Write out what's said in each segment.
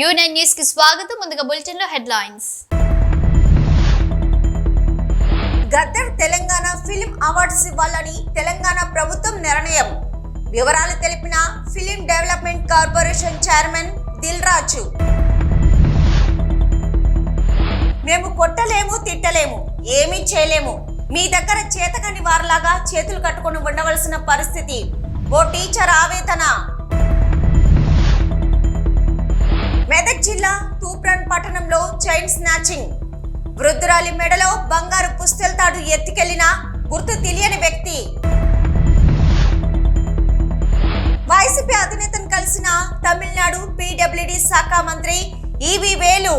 Union న్యూస్కి స్వాగతం. ముందుగా బులెటిన్లో headlines. Gaddar Telangana film awards ఇవ్వాలని తెలంగాణ ప్రభుత్వం నిర్ణయం. వివరాలు తెలిపిన film development corporation chairman Dil Raju మేము కొట్టలేము తిట్టలేము ఏమీ చేయలేము. మీ దగ్గర చేతకని వారిలాగా చేతులు కట్టుకొని ఉండవలసిన పరిస్థితి. ఓ టీచర్ ఆవేదన. మెదక్ జిల్లా తూప్రాన్ పట్టణంలో చైన్ స్నాచింగ్. వృద్ధురాలి మెడలో బంగారు పుస్తెలతాడు ఎత్తికెళ్ళిన గుర్తు తెలియని వ్యక్తి. వైసీపీ అధినేతను కలిసిన తమిళనాడు పీడబ్ల్యూడి శాఖ మంత్రి ఈవి వేలు.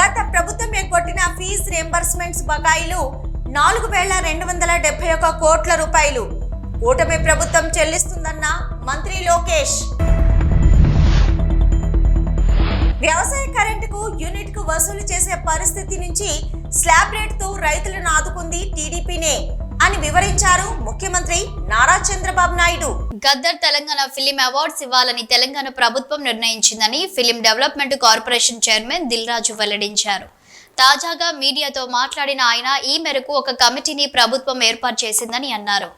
గత ప్రభుత్వం కొట్టిన ఫీజు రియంబర్స్మెంట్స్ బకాయిలు నాలుగు వేల రెండు వందల డెబ్బై ఒక కోట్ల రూపాయలు. కూటమి ప్రభుత్వం చెల్లిస్తుందన్న మంత్రి లోకేష్. వ్యవసాయ కరెంటుకు యూనిట్కు వసూలు చేసే పరిస్థితి నుంచి స్లాబ్ రేటుతో రైతులను ఆదుకుంది టీడీపీనే అని వివరించారు ముఖ్యమంత్రి నారా చంద్రబాబు నాయుడు. గద్దర్ తెలంగాణ ఫిలిం అవార్డ్స్ ఇవ్వాలని తెలంగాణ ప్రభుత్వం నిర్ణయించిందని film development corporation chairman Dil Raju వెల్లడించారు. తాజాగా మీడియాతో మాట్లాడిన ఆయన ఈ మేరకు ఒక కమిటీని ప్రభుత్వం ఏర్పాటు చేసిందని అన్నారు.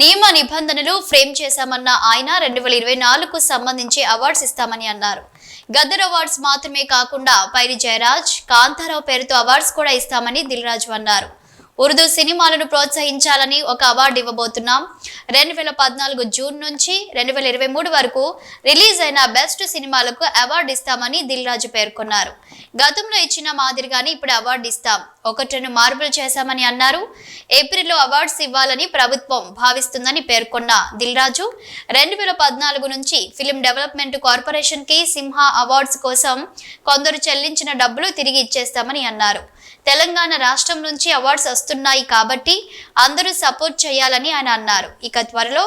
నియమ నిబంధనలు ఫ్రేమ్ చేశామన్న ఆయన రెండు వేల ఇరవై నాలుగుకు సంబంధించి అవార్డ్స్ ఇస్తామని అన్నారు. గద్దర్ అవార్డ్స్ మాత్రమే కాకుండా పైరి జయరాజ్ కాంతారావు పేరుతో అవార్డ్స్ కూడా ఇస్తామని దిల్రాజు అన్నారు. ఉర్దూ సినిమాలను ప్రోత్సహించాలని ఒక అవార్డు ఇవ్వబోతున్నాం. రెండు వేల పద్నాలుగు జూన్ నుంచి రెండు వేల ఇరవై మూడు వరకు రిలీజ్ అయిన బెస్ట్ సినిమాలకు అవార్డు ఇస్తామని దిల్ రాజు పేర్కొన్నారు. గతంలో ఇచ్చిన మాదిరిగానే ఇప్పుడు అవార్డు ఇస్తాం. ఒకటిను మార్పులు చేశామని అన్నారు. ఏప్రిల్లో అవార్డ్స్ ఇవ్వాలని ప్రభుత్వం భావిస్తుందని పేర్కొన్న దిల్ రాజు రెండు వేల పద్నాలుగు నుంచి ఫిలిం డెవలప్మెంట్ కార్పొరేషన్కి సింహ అవార్డ్స్ కోసం కొందరు చెల్లించిన డబ్బులు తిరిగి ఇచ్చేస్తామని అన్నారు. తెలంగాణ రాష్ట్రం నుంచి అవార్డ్స్ వస్తున్నాయి కాబట్టి అందరూ సపోర్ట్ చేయాలని ఆయన అన్నారు. ఇక త్వరలో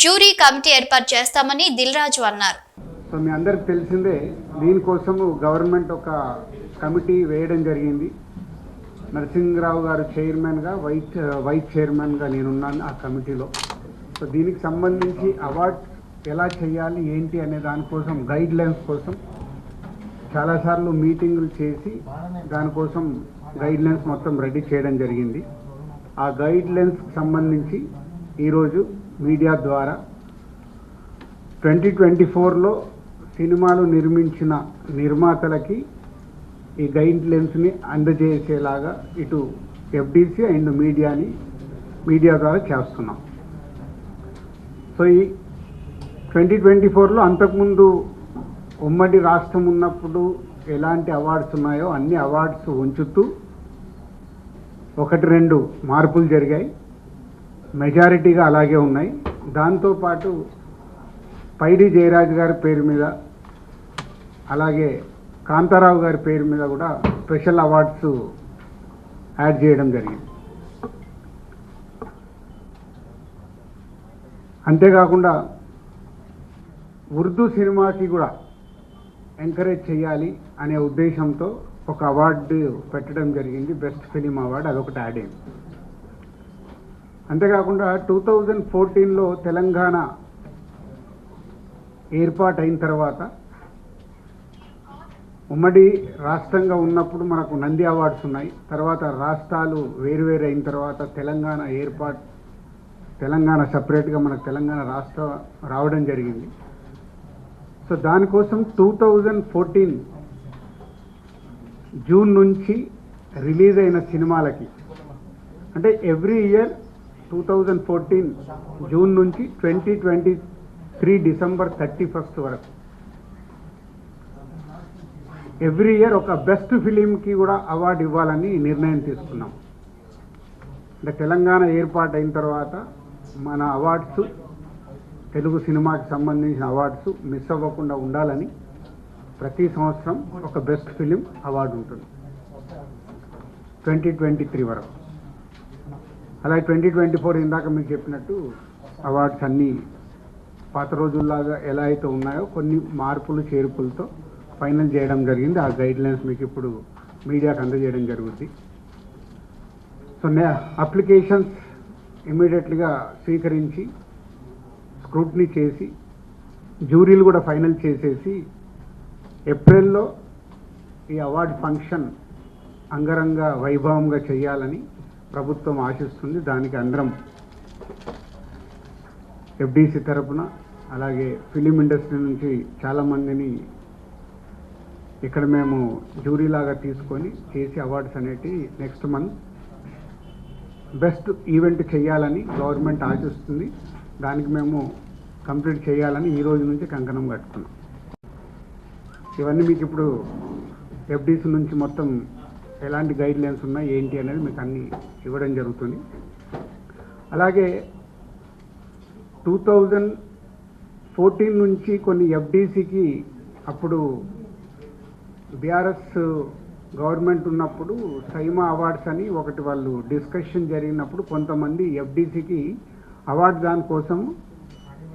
జ్యూరీ కమిటీ ఏర్పాటు చేస్తామని దిల్ రాజు అన్నారు. సో మీ అందరికి తెలిసిందే దీనికోసము గవర్నమెంట్ ఒక కమిటీ వేయడం జరిగింది. నరసింహరావు గారు చైర్మన్గా వైస్ వైస్ చైర్మన్గా నేనున్నాను ఆ కమిటీలో. సో దీనికి సంబంధించి అవార్డ్ ఎలా చేయాలి ఏంటి అనే దానికోసం గైడ్ లైన్స్ కోసం చాలాసార్లు మీటింగులు చేసి దానికోసం గైడ్ లైన్స్ మొత్తం రెడీ చేయడం జరిగింది. ఆ గైడ్ లైన్స్కి సంబంధించి ఈరోజు మీడియా ద్వారా ట్వంటీ ట్వంటీ ఫోర్లో సినిమాలు నిర్మించిన నిర్మాతలకి ఈ గైడ్ లైన్స్ని అందజేసేలాగా ఇటు ఎఫ్డీసీ అండ్ మీడియాని మీడియా ద్వారా చేస్తున్నాం. సో ఈ ట్వంటీ ట్వంటీ ఫోర్లో అంతకుముందు ఉమ్మడి రాష్ట్రం ఉన్నప్పుడు ఎలాంటి అవార్డ్స్ ఉన్నాయో అన్ని అవార్డ్స్ ఉంచుతూ ఒకటి రెండు మార్పులు జరిగాయి. మెజారిటీగా అలాగే ఉన్నాయి. దాంతోపాటు పైడి జయరాజు గారి పేరు మీద అలాగే కాంతారావు గారి పేరు మీద కూడా స్పెషల్ అవార్డ్స్ యాడ్ చేయడం జరిగింది. అంతేకాకుండా ఉర్దూ సినిమాకి కూడా ఎంకరేజ్ చేయాలి అనే ఉద్దేశంతో ఒక అవార్డు పెట్టడం జరిగింది బెస్ట్ ఫిలిం అవార్డు అదొకటి యాడ్ అయింది. అంతేకాకుండా టూ థౌజండ్ ఫోర్టీన్లో తెలంగాణ ఏర్పాటు అయిన తర్వాత ఉమ్మడి రాష్ట్రంగా ఉన్నప్పుడు మనకు నంది అవార్డ్స్ ఉన్నాయి. తర్వాత రాష్ట్రాలు వేరువేరు అయిన తర్వాత తెలంగాణ ఏర్పాటు తెలంగాణ సపరేట్గా మనకు తెలంగాణ రాష్ట్ర రావడం జరిగింది. సో దానికోసం టూ థౌజండ్ ఫోర్టీన్ జూన్ నుంచి రిలీజ్ అయిన సినిమాలకి. అంటే every year two thousand fourteen June నుంచి twenty twenty three December thirty first వరకు. ఎవ్రీ ఇయర్ ఒక బెస్ట్ ఫిలింకి కూడా అవార్డు ఇవ్వాలని నిర్ణయం తీసుకున్నాం. అంటే తెలంగాణ ఏర్పాటు అయిన తర్వాత మన అవార్డ్స్ తెలుగు సినిమాకి సంబంధించిన అవార్డ్స్ మిస్ అవ్వకుండా ఉండాలని ప్రతి సంవత్సరం ఒక బెస్ట్ ఫిలిం అవార్డు ఉంటుంది. ట్వంటీ ట్వంటీ త్రీ వరకు. అలాగే ట్వంటీ ట్వంటీ ఫోర్ ఇందాక మీకు చెప్పినట్టు అవార్డ్స్ అన్నీ పాత రోజుల్లాగా ఎలా అయితే ఉన్నాయో కొన్ని మార్పులు చేర్పులతో ఫైనల్ చేయడం జరిగింది. ఆ గైడ్ లైన్స్ మీకు ఇప్పుడు మీడియాకు అందజేయడం జరుగుద్ది. సో నే అప్లికేషన్స్ ఇమీడియట్లీగా స్వీకరించి స్క్రూట్నీ చేసి జ్యూరీలు కూడా ఫైనల్ చేసేసి ఏప్రిల్లో ఈ అవార్డు ఫంక్షన్ అంగరంగ వైభవంగా చేయాలని ప్రభుత్వం ఆశిస్తుంది. దానికి అందరం ఎఫ్డీసీ తరపున అలాగే ఫిలిం ఇండస్ట్రీ నుంచి చాలామందిని ఇక్కడ మేము జ్యూరీ లాగా తీసుకొని చేసి అవార్డ్స్ అనేటి నెక్స్ట్ మంత్ బెస్ట్ ఈవెంట్ చేయాలని గవర్నమెంట్ ఆశిస్తుంది. దానికి మేము కంప్లీట్ చేయాలని ఈ రోజు నుంచి కంకణం కట్టుకున్నాం. ఇవన్నీ మీకు ఇప్పుడు ఎఫ్డీసీ నుంచి మొత్తం ఎలాంటి గైడ్ లైన్స్ ఉన్నాయి ఏంటి అనేది మీకు అన్నీ ఇవ్వడం జరుగుతుంది. అలాగే టూ థౌజండ్ ఫోర్టీన్ నుంచి కొన్ని ఎఫ్డీసీకి అప్పుడు బీఆర్ఎస్ గవర్నమెంట్ ఉన్నప్పుడు సైమా అవార్డ్స్ అని ఒకటి వాళ్ళు డిస్కషన్ జరిగినప్పుడు కొంతమంది ఎఫ్డీసీకి అవార్డు దానికోసం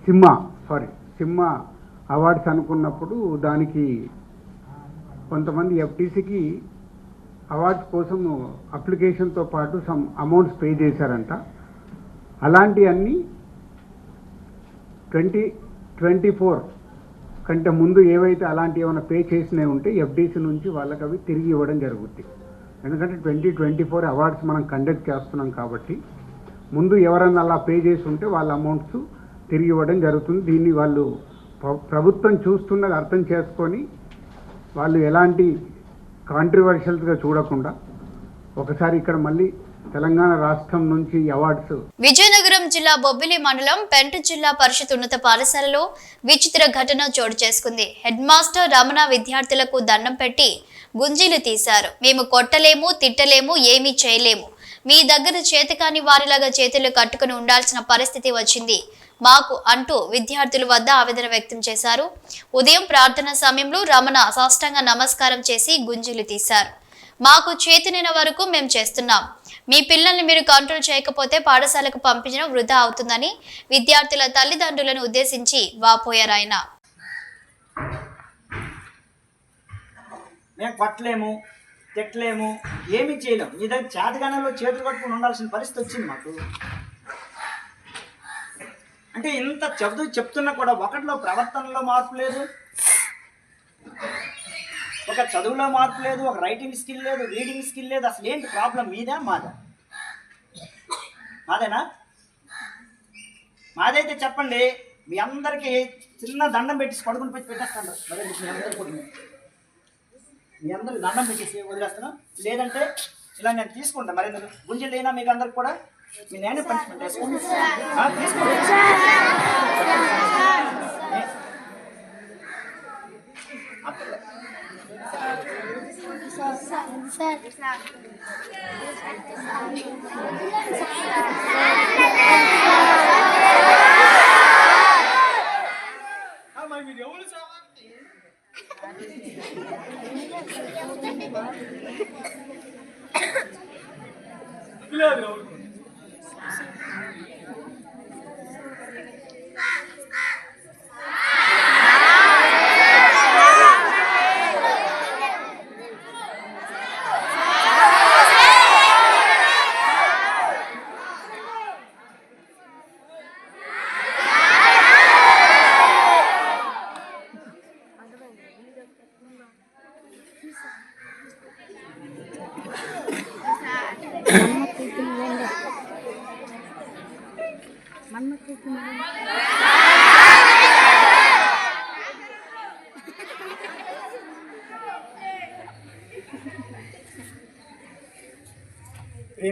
సిమ్మ సారీ సిమ్మా అవార్డ్స్ అనుకున్నప్పుడు దానికి కొంతమంది ఎఫ్టీసీకి అవార్డ్స్ కోసం అప్లికేషన్తో పాటు సమ్ అమౌంట్స్ పే చేశారంట. అలాంటివన్నీ ట్వంటీ ట్వంటీ ఫోర్ కంటే ముందు ఏవైతే అలాంటి ఏమైనా పే చేసినవి ఉంటే ఎఫ్డీసీ నుంచి వాళ్ళకి అవి తిరిగి ఇవ్వడం జరుగుద్ది. ఎందుకంటే ట్వంటీ ట్వంటీ ఫోర్ అవార్డ్స్ మనం కండక్ట్ చేస్తున్నాం కాబట్టి ముందు ఎవరన్నా అలా పే చేసి ఉంటే వాళ్ళ అమౌంట్స్ తిరిగి ఇవ్వడం జరుగుతుంది. దీన్ని వాళ్ళు ప్రభుత్వం చూస్తున్నది అర్థం చేసుకొని వాళ్ళు ఎలాంటి కాంట్రవర్షియల్స్గా చూడకుండా ఒకసారి ఇక్కడ మళ్ళీ తెలంగాణ రాష్ట్రం నుంచి అవార్డ్స్ విజయనగరం జిల్లా బొబ్బిలి మండలం పెంట జిల్లా పరిషత్ ఉన్నత పాఠశాలలో విచిత్ర ఘటన చోటు చేసుకుంది. హెడ్ మాస్టర్ రమణ విద్యార్థులకు దండం పెట్టి గుంజీలు తీశారు. మేము కొట్టలేము తిట్టలేము ఏమీ చేయలేము. మీ దగ్గర చేతకాని వారిలాగా చేతులు కట్టుకుని ఉండాల్సిన పరిస్థితి వచ్చింది. మాకు అంటూ విద్యార్థుల వద్ద ఆవేదన వ్యక్తం చేశారు. ఉదయం ప్రార్థన సమయంలో రమణ సాష్టంగా నమస్కారం చేసి గుంజులు తీశారు. మాకు చేతినిన వరకు మేము చేస్తున్నాం. మీ పిల్లల్ని మీరు కంట్రోల్ చేయకపోతే పాఠశాలకు పంపించడం వృధా అవుతుందని విద్యార్థుల తల్లిదండ్రులను ఉద్దేశించి వాపోయారు ఆయన. మేము కొట్టలేము తిట్టలేము ఏమీ చేయలేము. మీ దగ్గర చేతగానంలో చేతులు కట్టుకుని ఉండాల్సిన పరిస్థితి వచ్చింది మాకు. అంటే ఇంత చదువు చెప్తున్నా కూడా ఒకటిలో ప్రవర్తనలో మార్పు లేదు. ఒక చదువులో మార్పు లేదు ఒక రైటింగ్ స్కిల్ లేదు రీడింగ్ స్కిల్ లేదు. అసలు ఏంటి ప్రాబ్లం మీదా మాదా? మాదేనా? మాదైతే చెప్పండి మీ అందరికీ చిన్న దండం పెట్టి కొడుకుని పెట్టి పెట్టేస్తాను. మీ అందరికీ మీ అందరికి దండం పెట్టేసి వదిలేస్తాను. లేదంటే ఇలా నేను తీసుకుంటాను మరి గుంజలు లేనా మీకు అందరికి కూడా? మీ నేనే పనిష్మెంట్ వేసుకోండి ఆ, తీసుకోండి అట్లా. ఆ, మరి మీరు ఎవరు సార్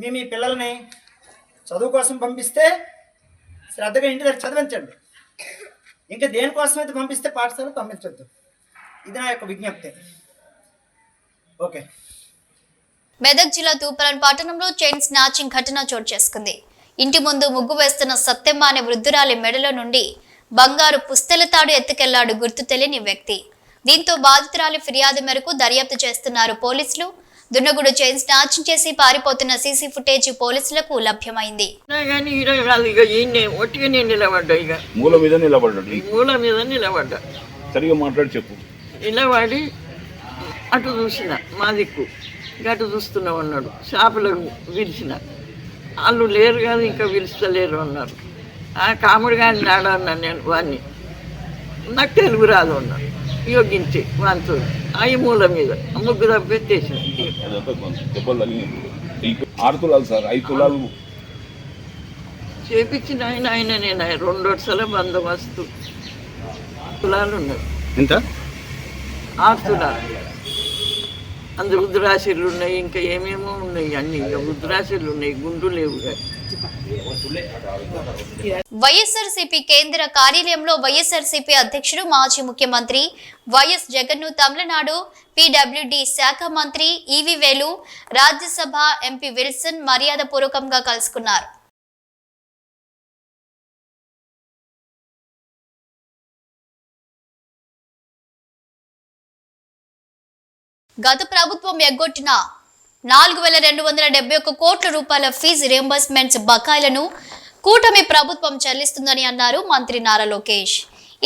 మీ మీ పిల్లల్ని చదువు కోసం పంపిస్తే శ్రద్ధగా ఇంటి దగ్గర చదివించండి. ఇంకా దేనికోసం అయితే పంపిస్తే పాఠశాలకు పంపించొద్దు. ఇది నా యొక్క విజ్ఞప్తి. ఓకే. మెదక్ జిల్లా తూపరాన్ పట్టణంలో చైన్ స్నాచింగ్ ఘటన చోటు చేసుకుంది. ఇంటి ముందు ముగ్గు వేస్తున్న సత్యమ్మ అనే వృద్ధురాలి మెడలో నుండి బంగారు పుస్తెల తాడు ఎత్తుకెళ్ళాడు గుర్తు తెలియని వ్యక్తి. దీంతో బాధితురాలి ఫిర్యాదు మేరకు దర్యాప్తు చేస్తున్నారు పోలీసులు. దున్నగుడు చైన్ స్నాచింగ్ చేసి పారిపోతున్న సీసీ ఫుటేజ్ పోలీసులకు లభ్యమైంది. కానీ ఈరోజు కాదు ఇక ఈయన ఒట్టిగా నేను నిలబడ్డా ఇక మూల మీద నిలబడ్డాడు మూల మీద నిలబడ్డా. సరిగా మాట్లాడి చెప్పు. నిలబడి అటు చూసిన మా దిక్కు. ఇక అటు చూస్తున్నాం అన్నాడు షాపులకు పిలిచిన వాళ్ళు లేరు కాదు ఇంకా పిలుస్తలేరు అన్నారు. ఆ కాముడు కానీ నాడు అన్నాను నేను వాడిని నాకు తెలుగు రాదు అన్నాడు. యోగించి ఆ ఈ మూల మీద ఆ ముగ్గు తప్పెత్తేసిన అదంతా కొంచెం దెబ్బలు తగిలి ఈ ఆరు తులాలు సార్ ఐదు తులాలు చేపించిన ఆయన ఆయన నేను రెండు వరుసల బందోబస్తు తులాలు ఉన్నాయి ఎంత ఆరు తులాలు అందు రుద్రాశీలు ఉన్నాయి ఇంకా ఏమేమో ఉన్నాయి అన్ని ఇంకా రుద్రాశీలు ఉన్నాయి గుండు లేవు కానీ వైఎస్ఆర్సీపీ కేంద్ర కార్యాలయంలో వైఎస్ఆర్సీపీ అధ్యక్షుడు మాజీ ముఖ్యమంత్రి వైఎస్ జగన్ను తమిళనాడు పీడబ్ల్యూడి శాఖ మంత్రి ఈవి వేలు రాజ్యసభ ఎంపీ విల్సన్ మర్యాదపూర్వకంగా కలుసుకున్నారు. గత ప్రభుత్వం ఎగ్గొట్టిన నాలుగు వేల రెండు వందల డెబ్బై ఒక్క కోట్ల రూపాయల ఫీజు రియంబర్స్మెంట్స్ బకాయిలను కూటమి ప్రభుత్వం చెల్లిస్తుందని అన్నారు మంత్రి నారా లోకేష్.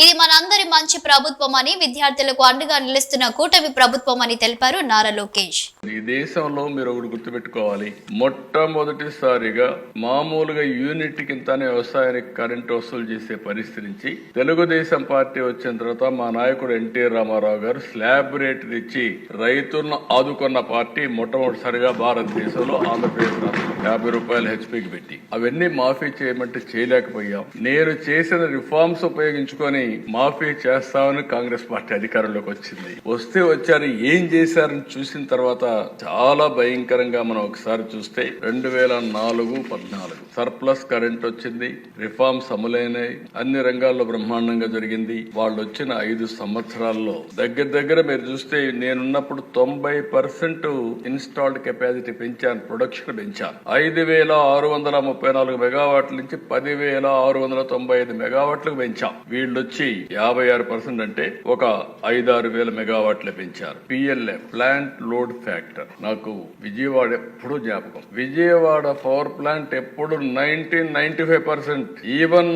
ఇది మనందరి మంచి ప్రభుత్వం అని విద్యార్థులకు అండగా నిలుస్తున్న కూటమి ప్రభుత్వం అని తెలిపారు నారా లోకేష్. ఈ దేశంలో మీరు ఒకటి గుర్తుపెట్టుకోవాలి. మొట్టమొదటిసారిగా మామూలుగా యూనిట్ కిందనే వ్యవసాయానికి కరెంట్ వసూలు చేసే పరిస్థితి నుంచి తెలుగుదేశం పార్టీ వచ్చిన తర్వాత మా నాయకుడు ఎన్టీ రామారావు గారు స్లాబ్ రేట్ ఇచ్చి రైతులను ఆదుకున్న పార్టీ మొట్టమొదటిసారిగా భారతదేశంలో ఆంధ్రప్రదేశ్ రాష్ట్రం యాభై రూపాయలు హెచ్పికి పెట్టి. అవన్నీ మాఫీ చేయమంటే చేయలేకపోయాం. నేను చేసిన రిఫార్మ్స్ ఉపయోగించుకొని మాఫీ చేస్తామని కాంగ్రెస్ పార్టీ అధికారంలోకి వచ్చింది. వస్తే వచ్చారు ఏం చేశారని చూసిన తర్వాత చాలా భయంకరంగా మనం ఒకసారి చూస్తే రెండు వేల నాలుగు పద్నాలుగు సర్ప్లస్ కరెంట్ వచ్చింది రిఫార్మ్స్ అమలైనాయి అన్ని రంగాల్లో బ్రహ్మాండంగా జరిగింది. వాళ్ళు వచ్చిన ఐదు సంవత్సరాల్లో దగ్గర దగ్గర మీరు చూస్తే నేనున్నప్పుడు తొంభై పర్సెంట్ ఇన్స్టాల్డ్ కెపాసిటీ పెంచాను ప్రొడక్షన్ పెంచాను. ఐదు వేల ఆరు వందల ముప్పై నాలుగు మెగావాట్ల నుంచి పది వేల ఆరు వందల తొంభై ఐదు మెగావాట్లకు పెంచాం. వీళ్ళు వచ్చి యాభై ఆరు పర్సెంట్ అంటే ఒక ఐదారు వేల మెగావాట్ల పెంచారు. PLF plant load factor. నాకు విజయవాడ ఎప్పుడు జ్ఞాపకం. విజయవాడ పవర్ ప్లాంట్ ఎప్పుడు nineteen ninety five percent. Even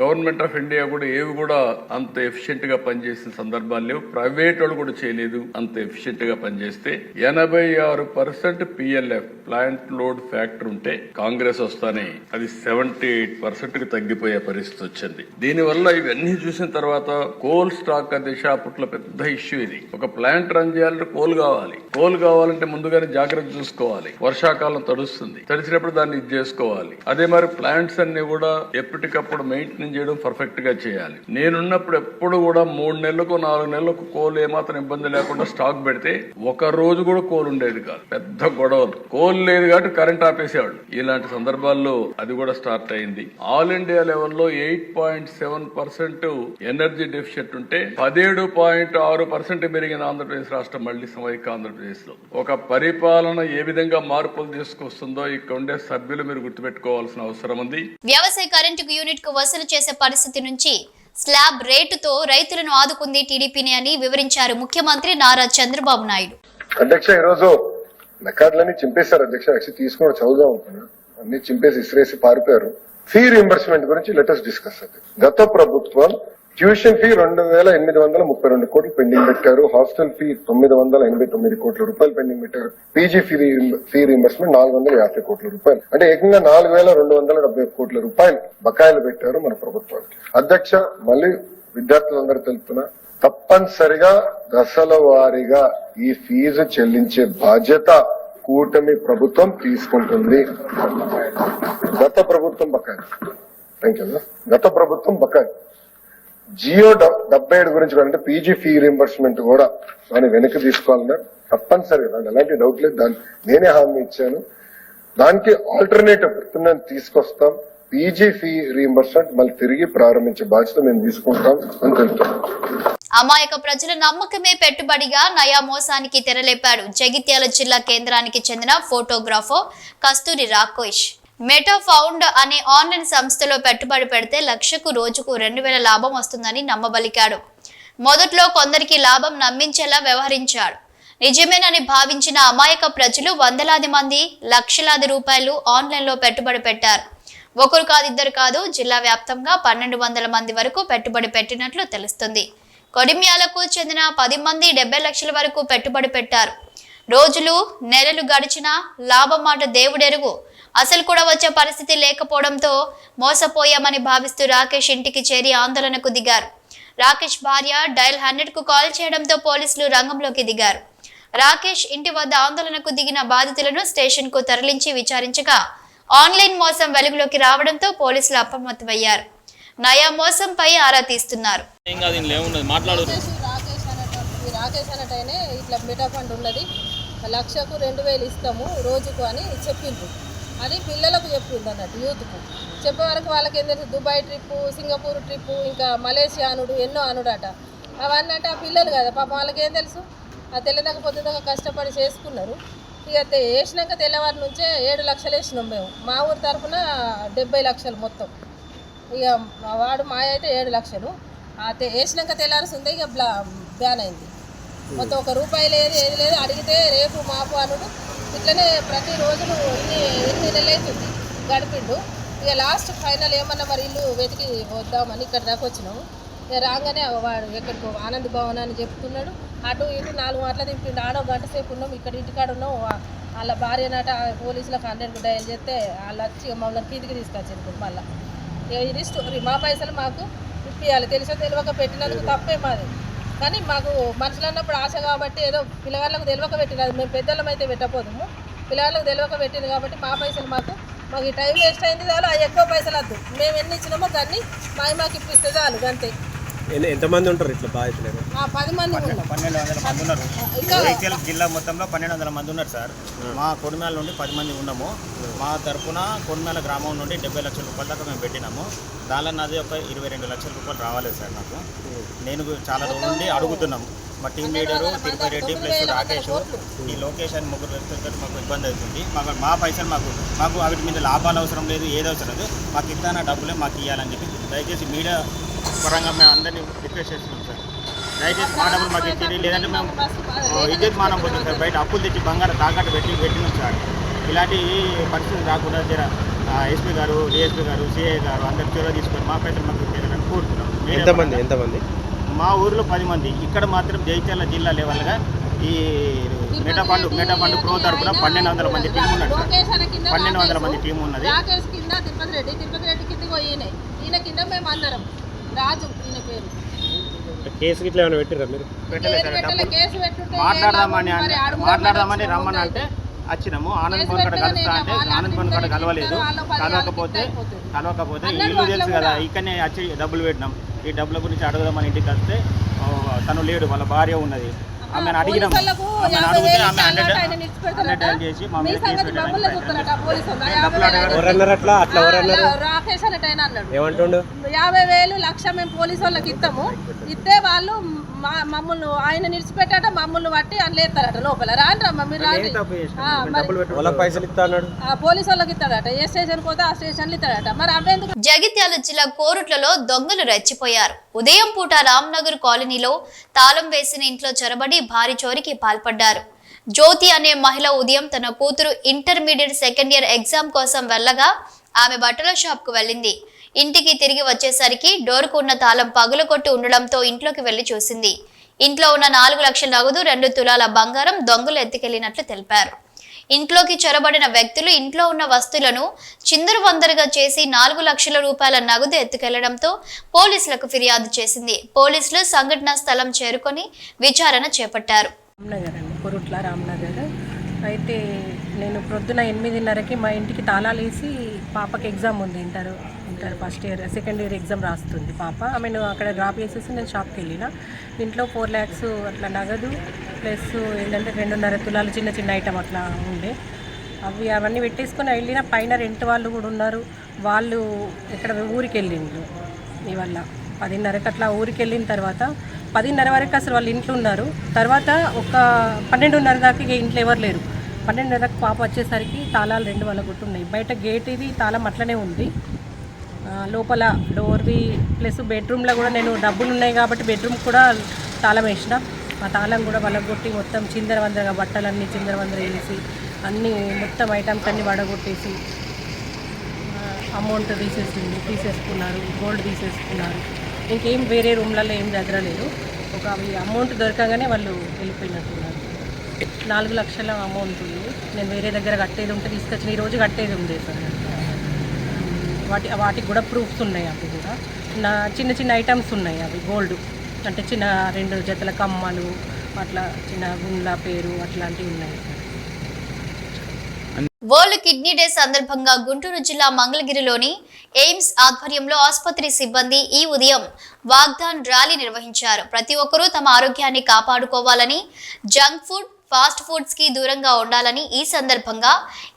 government of India కూడా ఏవి కూడా అంత ఎఫిషియెంట్గా పనిచేసిన సందర్భాలు లేవు. ప్రైవేట్ వాళ్ళు కూడా చేయలేదు అంత ఎఫిషియెంట్గా పనిచేస్తే ఎనభై ఆరు percent PLF plant load factor ఉంటే కాంగ్రెస్ వస్తానే. అది సెవెంటీ ఎయిట్ పర్సెంట్కి తగ్గిపోయే పరిస్థితి వచ్చింది. దీనివల్ల ఇవన్నీ చూసిన తర్వాత కోల్ స్టాక్ దిశ అప్పట్లో పెద్ద ఇష్యూ ఇది. ఒక ప్లాంట్ రన్ చేయాలంటే కోల్ కావాలి. కోల్ కావాలంటే ముందుగానే జాగ్రత్త చూసుకోవాలి. వర్షాకాలం తడుస్తుంది. తడిసినప్పుడు దాన్ని ఇది చేసుకోవాలి. అదే మరి ప్లాంట్స్ అన్ని కూడా ఎప్పటికప్పుడు మెయింటైన్ చేయడం పర్ఫెక్ట్గా చేయాలి. నేనున్నప్పుడు ఎప్పుడు కూడా మూడు నెలలకు నాలుగు నెలలకు కోల్ ఏమాత్రం ఇబ్బంది లేకుండా స్టాక్ పెడితే ఒక రోజు కూడా కోల్ ఉండేది కాదు. పెద్ద గొడవలు. కోల్ లేదు కాబట్టి కరెంట్ ఆపేసేవాళ్ళు. ఇలాంటి సందర్భాల్లో అది కూడా స్టార్ట్ అయింది. ఆల్ ఇండియా లెవెల్లో eight point seven percent energy deficit ఉంటే పదిహేడు పాయింట్ ఆరు పర్సెంట్ పెరిగిన ఆంధ్రప్రదేశ్ రాష్ట్రం మళ్ళీ సమైక్య ఆంధ్రప్రదేశ్లో ఒక పరిపాలన ఏ విధంగా మార్పులు తీసుకొస్తుందో ఇక్కడ ఉండే సభ్యులు మీరు గుర్తుపెట్టుకోవాల్సిన అవసరం ఉంది. వ్యవసాయ కరెంటుకు యూనిట్కు వసూలు చేసే పరిస్థితి నుంచి స్లాబ్ రేటుతో రైతులను ఆదుకుంది టీడీపీని అని వివరించారు ముఖ్యమంత్రి నారా చంద్రబాబు నాయుడు. అధ్యక్ష ఈరోజు రికార్డులన్నీ చింపేశారు అధ్యక్ష. యాక్చువల్ తీసుకొని చదువుదాం అనుకున్నా అన్ని చింపేసి ఇసిరేసి పారిపోయారు. ఫీ రింబర్స్మెంట్ గురించి లెటర్స్ డిస్కస్ అది. గత ప్రభుత్వం ట్యూషన్ ఫీ రెండు వేల ఎనిమిది వందల ముప్పై రెండు కోట్లు పెండింగ్ పెట్టారు. హాస్టల్ ఫీ తొమ్మిది వందల ఎనభై తొమ్మిది కోట్ల రూపాయలు పెండింగ్ పెట్టారు. పీజీ ఫీ ఫీ రింబర్స్మెంట్ నాలుగు వందల యాభై కోట్ల రూపాయలు. అంటే ఏకంగా నాలుగు వేల రెండు వందల డెబ్బై కోట్ల రూపాయలు బకాయిలు పెట్టారు మన ప్రభుత్వానికి. అధ్యక్ష మళ్ళీ విద్యార్థులందరూ తెలుపుతున్నా తప్పనిసరిగా దశల వారీగా ఈ ఫీజు చెల్లించే బాధ్యత కూటమి ప్రభుత్వం తీసుకుంటుంది. గత ప్రభుత్వం బకాయి. థ్యాంక్ యూ గత ప్రభుత్వం బకాయి. జియో డబ్- డెబ్బై ఏడు గురించి అంటే పీజీ ఫీ రీంబర్స్మెంట్ కూడా దాన్ని వెనక్కి తీసుకోవాలన్నారు తప్పనిసరిగా నాకు ఎలాంటి డౌట్ లేదు. దాన్ని నేనే హామీ ఇచ్చాను. దానికి ఆల్టర్నేటివ్ నేను తీసుకొస్తాం. పీజీ ఫీ మళ్ళీ తిరిగి ప్రారంభించే బాధ్యత మేము తీసుకుంటాం అని తెలుపుతాం అమాయక ప్రజల నమ్మకమే పెట్టుబడిగా నయా మోసానికి తెరలేపాడు. జగిత్యాల జిల్లా కేంద్రానికి చెందిన photographer Kasturi Rakesh. Meta fund అనే ఆన్లైన్ సంస్థలో పెట్టుబడి పెడితే లక్షకు రోజుకు రెండు వేల లాభం వస్తుందని నమ్మబలికాడు. మొదట్లో కొందరికి లాభం నమ్మించేలా వ్యవహరించాడు. నిజమేనని భావించిన అమాయక ప్రజలు వందలాది మంది లక్షలాది రూపాయలు ఆన్లైన్లో పెట్టుబడి పెట్టారు. ఒకరు కాదు ఇద్దరు కాదు జిల్లా వ్యాప్తంగా పన్నెండు వందల మంది వరకు పెట్టుబడి పెట్టినట్లు తెలుస్తుంది. కొడిమ్యాలకు చెందిన పది మంది డెబ్బై లక్షల వరకు పెట్టుబడి పెట్టారు. రోజులు నెలలు గడిచినా లాభం మాట దేవుడెరుగు. అసలు కూడా వచ్చే పరిస్థితి లేకపోవడంతో మోసపోయామని భావిస్తూ రాకేష్ ఇంటికి చేరి ఆందోళనకు దిగారు. రాకేష్ భార్య డయల్ హండ్రెడ్కు కాల్ చేయడంతో పోలీసులు రంగంలోకి దిగారు. రాకేష్ ఇంటి వద్ద ఆందోళనకు దిగిన బాధితులను స్టేషన్కు తరలించి విచారించగా ఆన్లైన్ మోసం వెలుగులోకి రావడంతో పోలీసులు అప్రమత్తమయ్యారు. నయా మోసంపై ఆరా తీస్తున్నారు. రాకేష్ ఇట్లా ఫండ్ ఉన్నది. లక్షకు రెండు వేలు ఇస్తాము రోజుకు అని చెప్పిండ్రు. అని పిల్లలకు చెప్పింది అన్నట్టు యూత్కు. చెప్పే వరకు వాళ్ళకి ఏం తెలుసు దుబాయ్ ట్రిప్పు సింగపూర్ ట్రిప్పు ఇంకా మలేషియా అనుడు ఎన్నో అనుడట. అవన్నీ అంటే ఆ పిల్లలు కదా పాపం వాళ్ళకి ఏం తెలుసు? ఆ తెల్లదాకా పొద్దుదాకా కష్టపడి చేసుకున్నారు. ఇక వేసినాక తెల్లవారి నుంచే ఏడు లక్షలు వేసినాం మేము. మా ఊరి తరఫున డెబ్బై లక్షలు మొత్తం. ఇక వాడు మాయ అయితే ఏడు లక్షలు. అయితే వేసినాక తెల్లారుస్తుంది ఇక బ్లా బ్యాన్ అయింది. మొత్తం ఒక రూపాయి లేదు ఏది లేదు. అడిగితే రేపు మాపు అనుడు. ఇట్లనే ప్రతి రోజులు ఇన్ని ఎన్ని నెలలైతుంది గడిపిండు. ఇక లాస్ట్ ఫైనల్ ఏమన్నా మరి ఇల్లు వెతికి వద్దామని ఇక్కడ దాకా వచ్చినాము. ఇక రాగానే వాడు ఎక్కడికో ఆనంద్ భవన్ అని చెప్తున్నాడు. అటు ఇటు నాలుగు మాటలు దింపిండు ఆడో గంట సేపు ఉన్నాం ఇక్కడ ఇంటికాడ ఉన్నాం. వాళ్ళ భార్య నాట పోలీసులకు హండ్రెడ్ డయల్ చేస్తే వాళ్ళు వచ్చి మమ్మల్ని కిందికి తీసుకొచ్చారు మళ్ళీ. ఇది స్టోరీ మా పైసలు మాకు ఇప్పియాలి. తెలిసో తెలియక పెట్టినందుకు తప్పే మాది. కానీ మాకు మనుషులు అన్నప్పుడు ఆశ కాబట్టి ఏదో పిల్లగాళ్ళకు తెలియక పెట్టినది మేము పెద్దలం అయితే పెట్టపోదుము పిల్లగాళ్ళకు తెలియక పెట్టింది కాబట్టి మా పైసలు మాకు మాకు ఈ టైం వేస్ట్ అయింది చాలు. ఆ ఎక్కువ పైసలు వద్దు. మేము ఎన్ని ఇచ్చినామో దాన్ని మావి మాకు ఇప్పిస్తే చాలు. అంతే. ఎంతమంది ఉంటారు ఇట్లా బాధితులు పది మంది పన్నెండు వందల మంది ఉన్నారు. జగిత్యాల జిల్లా మొత్తంలో పన్నెండు వందల మంది ఉన్నారు సార్. మా కొడిమేల నుండి పది మంది ఉన్నాము. మా తరఫున కొడిమేల గ్రామం నుండి డెబ్బై లక్షల రూపాయల దాకా మేము పెట్టినాము. దానిలో నాది ఒక ఇరవై రెండు లక్షల రూపాయలు రావాలి సార్ నాకు నేను చాలా రోజుల నుండి అడుగుతున్నాము మా team leader Tirupati Reddy plus Rakesh. ఈ లోకేష్ అని ముగ్గురు వ్యక్తులతో మాకు ఇబ్బంది అవుతుంది. మాకు మా పైసలు మాకు మాకు వాటి మీద లాభాలు అవసరం లేదు ఏది అవసరం లేదు. మాకు ఇస్తాన డబ్బులే మాకు ఇవ్వాలని చెప్పి దయచేసి మీడియా పరంగా మేము అందరినీ రిక్వెస్ట్ చేస్తున్నాం సార్. దయచేసి మా డబ్బులు మాకు ఇచ్చేది లేదంటే మేము ఇజ్జత్ మానం పోతుంది సార్ బయట అప్పులు తెచ్చి బంగారం తాకట్టు పెట్టి పెట్టినాం సార్. ఇలాంటి పరిస్థితులు రాకుండా జర ఎస్పీ గారు డిఎస్పీ గారు సిఐ గారు అందరు చొరవ తీసుకొని మా పైసలు మాకు కోరుతున్నాం. ఎంతమంది మా ఊర్లో పది మంది. ఇక్కడ మాత్రం జైత్యాల జిల్లా లెవెల్గా ఈ మెటపండు మెటపండు ప్రో తరపున పన్నెండు వందల మంది టీం ఉన్నది పన్నెండు వందల మంది టీం ఉన్నది. కింద తిరుపతి రెడ్డి తిరుపతి రెడ్డి కింద ఈయన కింద మేము అందరం. రాజు ఈయన పేరు కేసు ఇట్లా ఏమైనా పెట్టిరా మీరు పెట్టలే. కేసు పెట్టుంటే మాట్లాడదామని మరి మాట్లాడదామని రమ్మని. అంటే వచ్చినాము ఆనంద్ భవన్ కాడ కలుస్తా అంటే ఆనంద్ భవన్ కాడ కలవలేదు కలవకపోతే. కలవకపోతే ఇల్లు తెలుసు కదా కూడా. ఇక్కడనే వచ్చి డబ్బులు పెట్టినాం ఈ డబ్బుల గురించి అడుగుదామని ఇంటికి వస్తే ఆ, తను లేడు వాళ్ళ భార్య ఉన్నది ఆమెను అడిగినాం ఆమెను అడిగితే ఆమె హండ్రెడ్. హండ్రెడ్ డైల్ చేసి మా మీద కేసు పెట్టడానికి అట్లా అట్లా రాకేష్ అనేట ఆయన అన్నాడు. ఏమంటుండు? యాభై వేలు లక్ష మేము పోలీసు వాళ్ళకి ఇస్తాము. ఇస్తే వాళ్ళు మా మమ్మల్ని ఆయన నిడిచిపెట్టాట మమ్మల్ని బట్టి అని లేస్తారట లోపల. రాని రమ్మ మీరు పోలీసు వాళ్ళకి ఇస్తాడట. ఏ స్టేషన్ పోతే ఆ స్టేషన్లు ఇస్తాడట. మరి అవ్వెందుకు జగిత్యాల జిల్లా కోరుట్లలో దొంగలు రెచ్చిపోయారు. ఉదయం పూట రామ్నగర్ కాలనీలో తాళం వేసిన ఇంట్లో చొరబడి భారీ చోరికి పాల్పడ్డారు. జ్యోతి అనే మహిళ ఉదయం తన కూతురు ఇంటర్మీడియట్ సెకండ్ ఇయర్ ఎగ్జామ్ కోసం వెళ్ళగా ఆమె బట్టల షాప్కు వెళ్ళింది. ఇంటికి తిరిగి వచ్చేసరికి డోర్కు ఉన్న తాళం పగులగొట్టి ఉండడంతో ఇంట్లోకి వెళ్ళి చూసింది. ఇంట్లో ఉన్న నాలుగు లక్షల నగదు రెండు తులాల బంగారం దొంగలు ఎత్తుకెళ్ళినట్లు తెలిపారు. ఇంట్లోకి చొరబడిన వ్యక్తులు ఇంట్లో ఉన్న వస్తువులను చిందరవందరగా చేసి నాలుగు లక్షల రూపాయల నగదు ఎత్తుకెళ్ళడంతో పోలీసులకు ఫిర్యాదు చేసింది. పోలీసులు సంఘటనా స్థలం చేరుకొని విచారణ చేపట్టారు. రామ్నగర్ కొరుట్ల రామ్నగర్. అయితే నేను ప్రొద్దున ఎనిమిదిన్నరకి మా ఇంటికి తాళాలు వేసి పాపకి ఎగ్జామ్ ఉంది inter. Inter first year second year exam రాస్తుంది పాప. ఆమెను అక్కడ డ్రాప్ చేసేసి నేను షాప్కి వెళ్ళిన. ఇంట్లో ఫోర్ ల్యాక్స్ అట్లా నగదు ప్లస్ ఏంటంటే రెండున్నర తులాలు చిన్న చిన్న ఐటమ్ అట్లా ఉండే. అవి అవన్నీ పెట్టేసుకొని వెళ్ళిన. పైన రెంట్ వాళ్ళు కూడా ఉన్నారు. వాళ్ళు ఇక్కడ ఊరికి వెళ్ళిండ్రు. ఇవల్ల పదిన్నరకు అట్లా ఊరికి వెళ్ళిన తర్వాత పదిన్నర వరకు అసలు వాళ్ళు ఇంట్లో ఉన్నారు. తర్వాత ఒక పన్నెండున్నర దాకా ఇంట్లో ఎవరు లేరు. పన్నెండున్నరకు పాప వచ్చేసరికి తాళాలు రెండు వాళ్ళ ఉన్నాయి బయట గేట్ ఇది తాళం అట్లనే ఉంది. లోపల డోర్వి ప్లస్ బెడ్రూమ్లో కూడా నేను డబ్బులు ఉన్నాయి కాబట్టి బెడ్రూమ్ కూడా తాళం వేసిన. ఆ తాళం కూడా వలగొట్టి మొత్తం చిందర వందరగా బట్టలన్నీ చిందర వందర వేసి అన్నీ మొత్తం ఐటమ్స్ అన్నీ వడగొట్టేసి అమౌంట్ తీసేసింది తీసేసుకున్నారు గోల్డ్ తీసేసుకున్నారు. ఇంకేం వేరే రూమ్లలో ఏం దగ్గర లేదు. ఒక అవి అమౌంట్ దొరకగానే వాళ్ళు వెళ్ళిపోయినట్టున్నారు. నాలుగు లక్షల అమౌంట్ ఉంది. నేను వేరే దగ్గర కట్టేది ఉంటే తీసుకొచ్చిన ఈరోజు కట్టేది ఉంది సార్. వాటి వాటికి కూడా ప్రూఫ్స్ ఉన్నాయి అవి కూడా. నా చిన్న చిన్న ఐటమ్స్ ఉన్నాయి అవి గోల్డ్ అంటే చిన్న రెండు జతల కమ్మలు అట్లా చిన్న గుండ్ల పేరు అట్లాంటివి ఉన్నాయి. వరల్డ్ కిడ్నీ డే సందర్భంగా గుంటూరు జిల్లా మంగళగిరిలోని ఎయిమ్స్ ఆధ్వర్యంలో ఆసుపత్రి సిబ్బంది ఈ ఉదయం వాగ్దాన్ ర్యాలీ నిర్వహించారు. ప్రతి ఒక్కరూ తమ ఆరోగ్యాన్ని కాపాడుకోవాలని జంక్ ఫుడ్ ఫాస్ట్ ఫుడ్స్కి దూరంగా ఉండాలని ఈ సందర్భంగా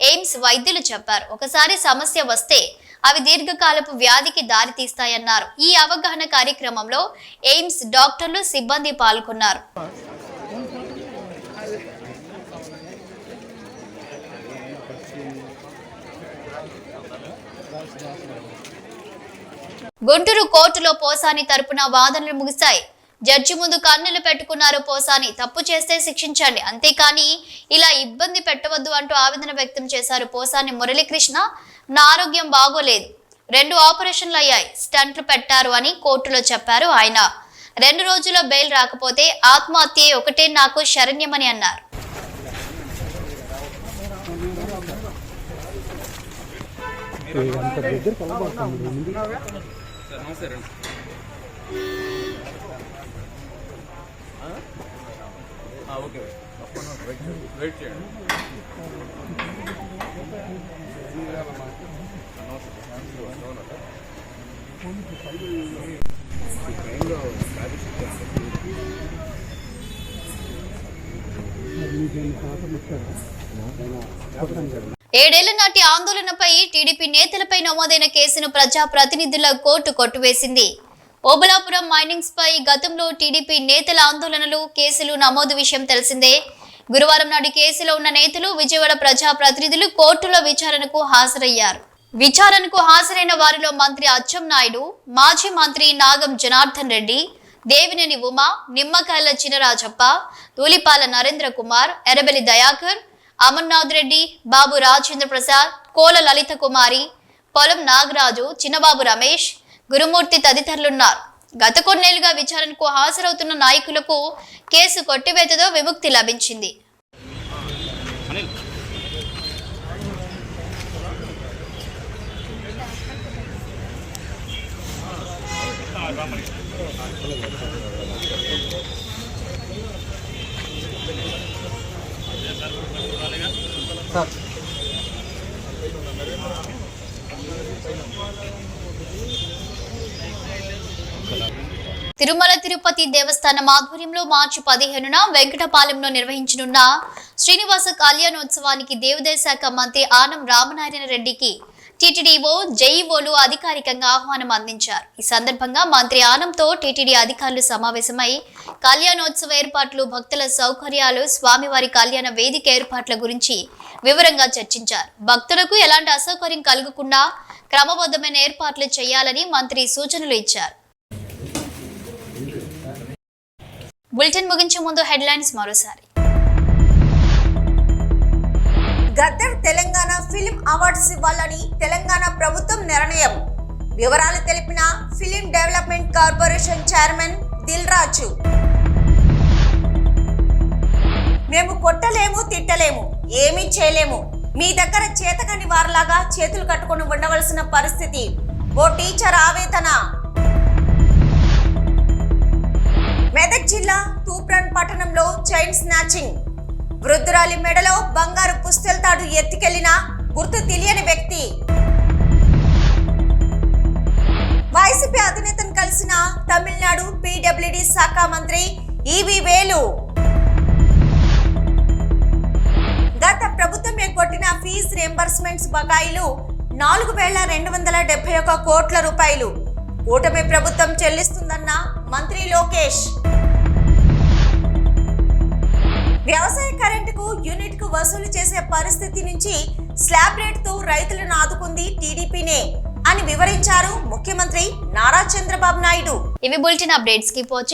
ఎయిమ్స్ వైద్యులు చెప్పారు. ఒకసారి సమస్య వస్తే అవి దీర్ఘకాలపు వ్యాధికి దారితీస్తాయన్నారు ఈ అవగాహన కార్యక్రమంలో ఎయిమ్స్ డాక్టర్లు సిబ్బంది పాల్గొన్నారు. గుంటూరు కోర్టులో పోసాని తరపున వాదనలు ముగిశాయి. జడ్జి ముందు కన్నులు పెట్టుకున్నారు పోసాని. తప్పు చేస్తే శిక్షించండి. అంతేకాని ఇలా ఇబ్బంది పెట్టవద్దు అంటూ ఆవేదన వ్యక్తం చేశారు పోసాని మురళీకృష్ణ. నా ఆరోగ్యం బాగోలేదు. రెండు ఆపరేషన్లు అయ్యాయి. స్టంట్లు పెట్టారు అని కోర్టులో చెప్పారు ఆయన. రెండు రోజుల్లో బెయిల్ రాకపోతే ఆత్మహత్యే ఒకటే నాకు శరణ్యమని అన్నారు. ఏడేళ్ళ నాటి ఆందోళనపై టీడీపీ నేతలపై నమోదైన కేసును ప్రజా ప్రతినిధుల కోర్టు కొట్టువేసింది. ఓబలాపురం మైనింగ్స్ పై గతంలో టీడీపీ నేతల ఆందోళనలు కేసులు నమోదు విషయం తెలిసిందే. గురువారం నాటి కేసులో ఉన్న నేతలు విజయవాడ ప్రజా ప్రతినిధులు కోర్టులో విచారణకు హాజరయ్యారు. విచారణకు హాజరైన వారిలో మంత్రి అచ్చెన్నాయుడు మాజీ మంత్రి నాగం జనార్దన్ రెడ్డి దేవినేని ఉమా నిమ్మకాయల చినరాజప్ప తూలిపాల నరేంద్ర కుమార్ ఎరబెలి దయాకర్ అమర్నాథ్ రెడ్డి బాబు రాజేంద్ర ప్రసాద్ కోల లలిత కుమారి పొలం నాగరాజు చిన్నబాబు రమేష్ గురుమూర్తి తదితరులున్నారు. గత కొన్నేళ్ళుగా విచారణకు హాజరవుతున్న నాయకులకు కేసు కొట్టివేతతో విముక్తి లభించింది. తిరుమల తిరుపతి దేవస్థానం ఆధ్వర్యంలో మార్చి పదిహేనున వెంకటపాలెంలో నిర్వహించనున్న శ్రీనివాస కళ్యాణోత్సవానికి దేవాదాయ శాఖ మంత్రి ఆనం రామనారాయణ రెడ్డికి టీటీడీఓ జేఈఓలు అధికారికంగా ఆహ్వానం అందించారు. ఈ సందర్భంగా మంత్రి ఆనంతో టీటీడీ అధికారులు సమావేశమై కళ్యాణోత్సవ ఏర్పాట్లు భక్తుల సౌకర్యాలు స్వామివారి కళ్యాణ వేదిక ఏర్పాట్ల గురించి వివరంగా చర్చించారు. భక్తులకు ఎలాంటి అసౌకర్యం కలగకుండా క్రమబద్ధమైన ఏర్పాట్లు చేయాలని మంత్రి సూచనలు ఇచ్చారు. బులెటిన్ ముగించే ముందు హెడ్లైన్స్ మరోసారి. గద్దర్ తెలంగాణ ఫిలిం అవార్డ్స్ ఇవ్వాలని తెలంగాణ ప్రభుత్వం నిర్ణయం. వివరాలు తెలిపిన film development corporation chairman Dil Raju మేము కొట్టలేము తిట్టలేము ఏమీ చేయలేము. మీ దగ్గర చేతకని వారిలాగా చేతులు కట్టుకొని ఉండవలసిన పరిస్థితి. ఓ టీచర్ ఆవేదన. Toopran chain snatching. వృద్ధురాలి మెడలో బంగారు పుస్తెల తాడు ఎత్తికెళ్ళిన గుర్తు తెలియని వ్యక్తి. వైసీపీ అధినేతను కలిసిన తమిళనాడు పీడబ్ల్యూడి శాఖ మంత్రి ఈవి వేలు. గత ప్రభుత్వం ఎగ్గొట్టిన ఫీజు రియంబర్స్మెంట్స్ బకాయిలు నాలుగు వేల రెండు వందల డెబ్బై ఒక కోట్ల రూపాయలు. కూటమి ప్రభుత్వం చెల్లిస్తుందన్న మంత్రి లోకేష్. వ్యవసాయ కరెంటుకు యూనిట్కు వసూలు చేసే పరిస్థితి నుంచి స్లాబ్ రేట్తో రైతులను ఆదుకుంది టీడీపీనే అని వివరించారు ముఖ్యమంత్రి నారా చంద్రబాబు నాయుడు. ఇవి బులెటిన్ అప్డేట్స్ కీప్ వాచింగ్